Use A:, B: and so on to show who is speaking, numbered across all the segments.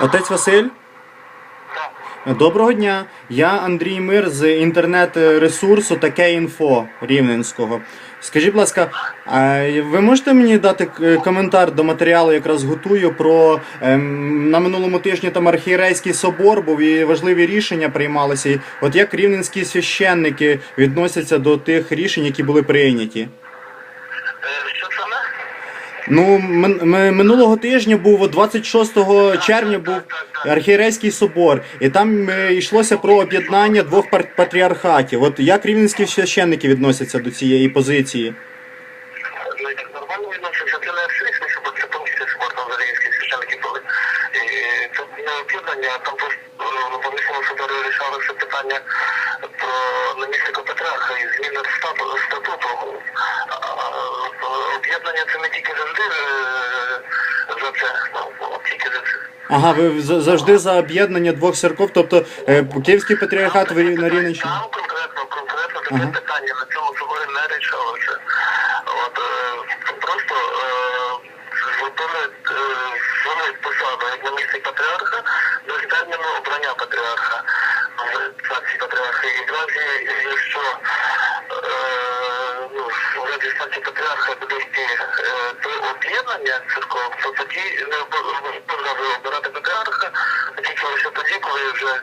A: Отець Василь? Доброго дня. Я Андрій Мир з інтернет-ресурсу таке інфо Рівненського. Скажіть, будь ласка, ви можете мені дати коментар до матеріалу, якраз готую про ем, на минулому тижні там архієрейський собор був і важливі рішення приймалися. І От як рівненські священники відносяться до тих рішень, які були прийняті?
B: Е, Що саме?
A: Ну, мин- ми- минулого тижня був 26 червня був архієрейський собор, і там е, йшлося про об'єднання двох патріархатів. От як рівненські священники відносяться до цієї позиції?
B: Нормально відноситься, це не абсолютно, щоб це повністю спортом залізські священники були. Це не об'єднання, там просто е, рішалося питання про намісника патріарха і зміни стату- статуту. А, Об'єднання це не тільки завжди е, за це, ну, тільки за це.
A: Ага, ви завжди за об'єднання двох церков, тобто е, Київський патріархат в Рі- на Рівненщині?
B: Там конкретно, конкретно таке
A: Ага.
B: питання на цьому соборі не рішалося. От е, просто зробили зробили посаду як намісник патріарха без терміну обрання патріарха адміністрації патріарха. І якщо ну, в адміністрації патріарха буде до об'єднання церков, то тоді не обов'язково обирати патріарха, а тільки лише тоді, коли вже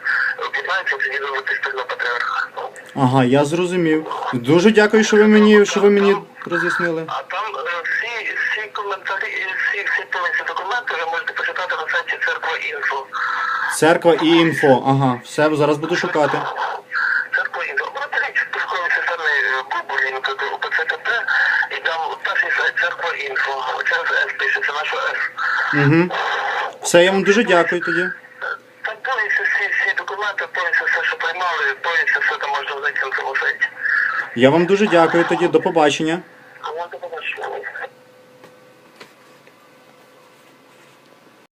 B: об'єднається, тоді зробити спільно патріарха.
A: Ага, я зрозумів. Дуже дякую, що ви мені, що ви мені роз'яснили.
B: А там е, всі, всі коментарі, всі, всі повністю документи ви можете почитати на сайті церква інфо.
A: Церква і інфо. Ага, все, зараз буду шукати.
B: Церква інфо. Будете річ пошукової системи Google, УПЦКТ,
A: Угу. Все, я вам дуже дякую тоді.
B: Там повністю всі, всі документи, повністю все, що приймали, повністю все там можна за цьому сайті.
A: Я вам дуже дякую тоді, до побачення. До побачення.